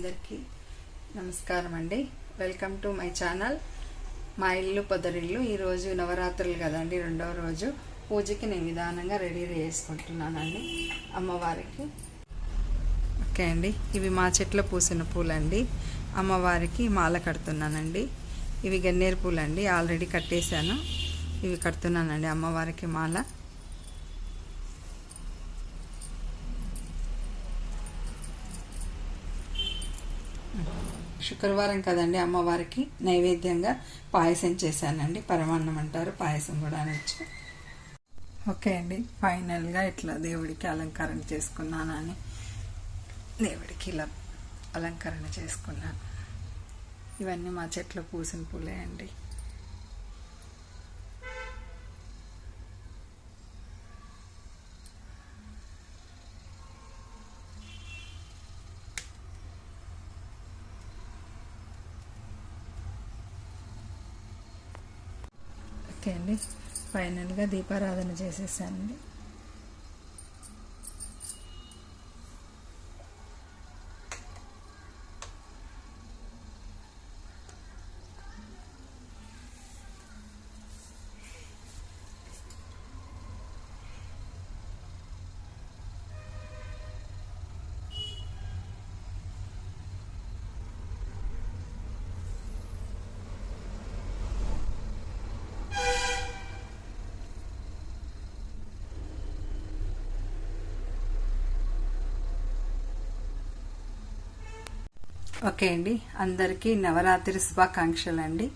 అందరికీ నమస్కారం అండి వెల్కమ్ టు మై ఛానల్ మా ఇల్లు పొదరిల్లు. ఈరోజు నవరాత్రులు కదండి రెండవ రోజు. పూజకి నేను విధానంగా రెడీ చేసుకుంటున్నానండి అమ్మవారికి. ఓకే అండి ఇవి మా చెట్లో పూసిన పూలండి. అమ్మవారికి మాల కడుతున్నానండి. ఇవి గన్నేరు పూలండి ఆల్రెడీ కట్టేశాను. ఇవి కడుతున్నానండి అమ్మవారికి మాల. శుక్రవారం కదండి అమ్మవారికి నైవేద్యంగా పాయసం చేశానండి. పరమాన్నం అంటారు పాయసం కూడా అనొచ్చు. ఓకే అండి. ఫైనల్గా ఇట్లా దేవుడికి అలంకరణ చేసుకున్నానని దేవుడికి ఇలా అలంకరణ చేసుకున్నాను. ఇవన్నీ మా చెట్లో పూసిన పూలే అండి. ఓకే అండి. ఫైనల్గా దీపారాధన చేసేసానండి. ఓకే అండి. అందరికీ నవరాత్రి శుభాకాంక్షలు అండి